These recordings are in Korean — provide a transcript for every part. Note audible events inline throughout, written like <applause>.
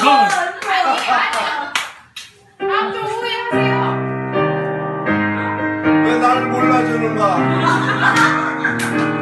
이상. 남쪽 후회하세요. 왜 나를 몰라주는가? <laughs>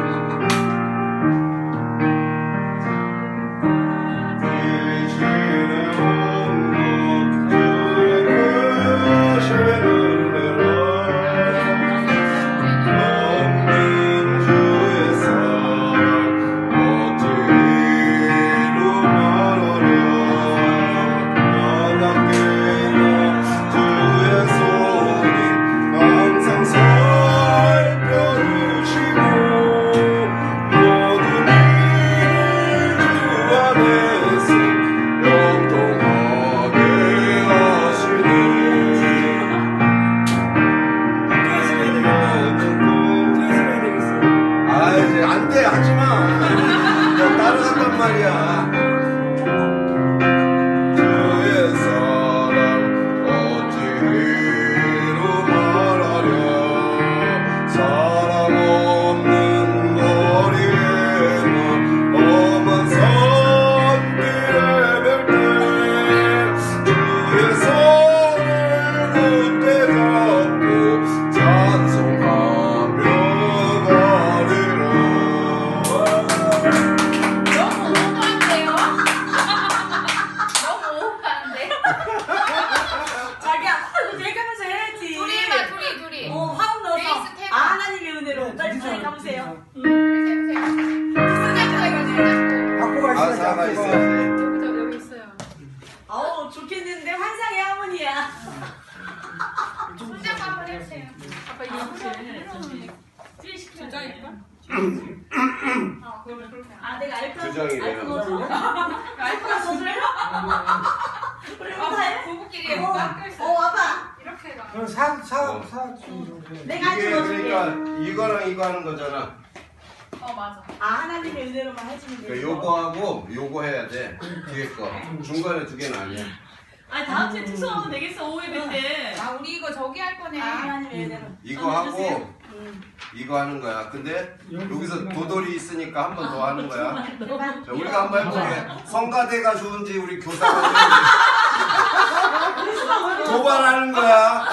여기 여기 있어요 좋겠는데 환상의 하모니야. 한번 아빠 이거 예뻐? 어 그러면 그렇게 아 내가 알파 주정이래요. 알파 넣어줘. 알파 넣어줄래? 우리 아, 한번 해. 부부끼리 어, 해볼까? 어 와봐. 이렇게 해봐 그럼 사, 사, 사, 정도 돼. 내가 이게 넣어줄게. 그러니까 이거랑 이거 하는 거잖아. 어 맞아. 아 하나님의 은혜로만 해주면 돼. 그러니까 요거하고 요거 해야 돼. 뒤에 거. 중간에 두 개는 아니야. 아니 다음 주에 특성하면 되겠어 5회면 때. 아 우리 이거 저기 할 거네. 아 하나님의 은혜로. 이거 하고 이거 하는 거야. 근데 여기서 도돌이 있으니까 한 번 더 하는 거야. 자, 우리가 한번 해볼게. 성가대가 좋은지 우리 교사가 좋은지 <laughs> 도발하는 거야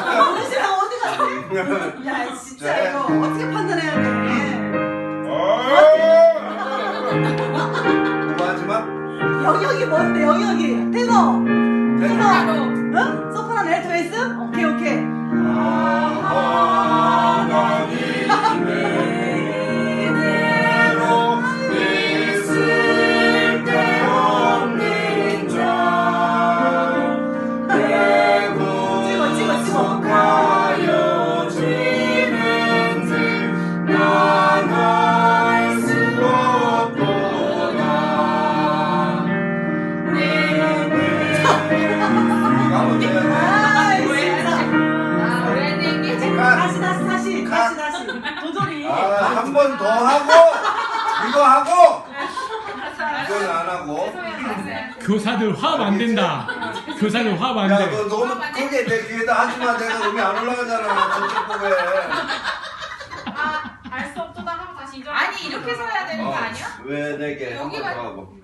이거 하면 돼아 진짜. 아 웨딩 게 다시 다시 다시 다시 다시 도돌이. 아, 한 번 더 하고 이거 하고 이거는 안 하고 교사들 화합 안 된다. 교사들 화합 안 야 돼. 너 너무 크게 내 귀에다 하지마 내가 음이 안 올라가잖아 저쪽 보게 아알 수 없도다 하고 다시 이절 아니 이렇게 서야 되는 거 아니야? 왜 내게 한 번 더 여기가- 하고.